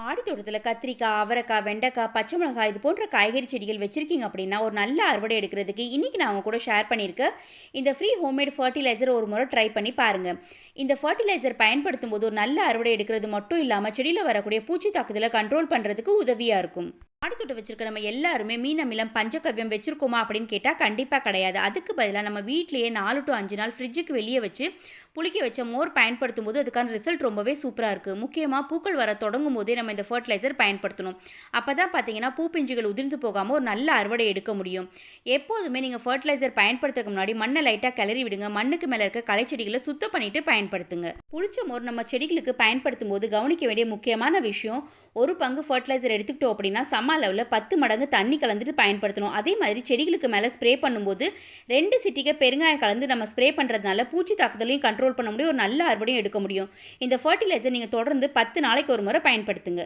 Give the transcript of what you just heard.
மாடி தோட்டத்தில் கத்திரிக்காய் அவரைக்காய் வெண்டைக்காய் பச்சை மிளகாய் இது போன்ற காய்கறி செடிகள் வச்சுருக்கீங்க அப்படின்னா ஒரு நல்ல அறுவடை எடுக்கிறதுக்கு இன்றைக்கி நான் அவங்க கூட ஷேர் பண்ணியிருக்கேன் இந்த ஃப்ரீ ஹோம்மேட் ஃபர்டிலைசர் ஒரு முறை ட்ரை பண்ணி பாருங்கள் இந்த ஃபர்டிலைசர் பயன்படுத்தும் போது ஒரு நல்ல அறுவடை எடுக்கிறது மட்டும் இல்லாமல் செடியில் வரக்கூடிய பூச்சி தாக்குதலை கண்ட்ரோல் பண்ணுறதுக்கு உதவியாக இருக்கும். மாடித்தோட்டம் வச்சுருக்க நம்ம எல்லாருமே மீன் அமிலம் பஞ்சகவ்யம் வச்சுருக்கோமா அப்படின்னு கேட்டால் கண்டிப்பாக கிடையாது. அதுக்கு பதிலாக நம்ம வீட்லேயே நாலு டு அஞ்சு நாள் ஃப்ரிட்ஜுக்கு வெளியே வச்சு புளிக்க வச்ச மோர் பயன்படுத்தும் போது அதுக்கான ரிசல்ட் ரொம்பவே சூப்பராக இருக்குது முக்கியமாக பூக்கள் வர தொடங்கும் போதே நம்ம இந்த ஃபர்டிலைசர் பயன்படுத்தணும். அப்போ தான் பார்த்தீங்கன்னா பூப்பிஞ்சுகள் உதிர்ந்து போகாமல் ஒரு நல்ல அறுவடை எடுக்க முடியும். எப்போதுமே நீங்கள் ஃபர்டிலைசர் பயன்படுத்துறதுக்கு முன்னாடி மண்ணை லைட்டாக கிளறி விடுங்க. மண்ணுக்கு மேலே இருக்க களை செடிகளை சுத்தம் பண்ணிட்டு பயன்படுத்துங்க. புளிச்ச மோர் நம்ம செடிகளுக்கு பயன்படுத்தும் போது கவனிக்க வேண்டிய முக்கியமான விஷயம் ஒரு பங்கு ஃபர்டிலைசர் எடுத்துக்கிட்டோம் அப்படின்னா சம அளவில் பத்து மடங்கு தண்ணி கலந்துட்டு பயன்படுத்தணும். அதே மாதிரி செடிகளுக்கு மேலே ஸ்ப்ரே பண்ணும்போது ரெண்டு சிட்டிக்க பெருங்காயம் கலந்து நம்ம ஸ்ப்ரே பண்ணுறதுனால பூச்சி தாக்குதலையும் கண்ட்ரோல் பண்ண முடியும். ஒரு நல்ல அறுவடையும் எடுக்க முடியும். இந்த ஃபர்டிலைசர் நீங்கள் தொடர்ந்து பத்து நாளைக்கு ஒரு முறை பயன்படுத்துங்க.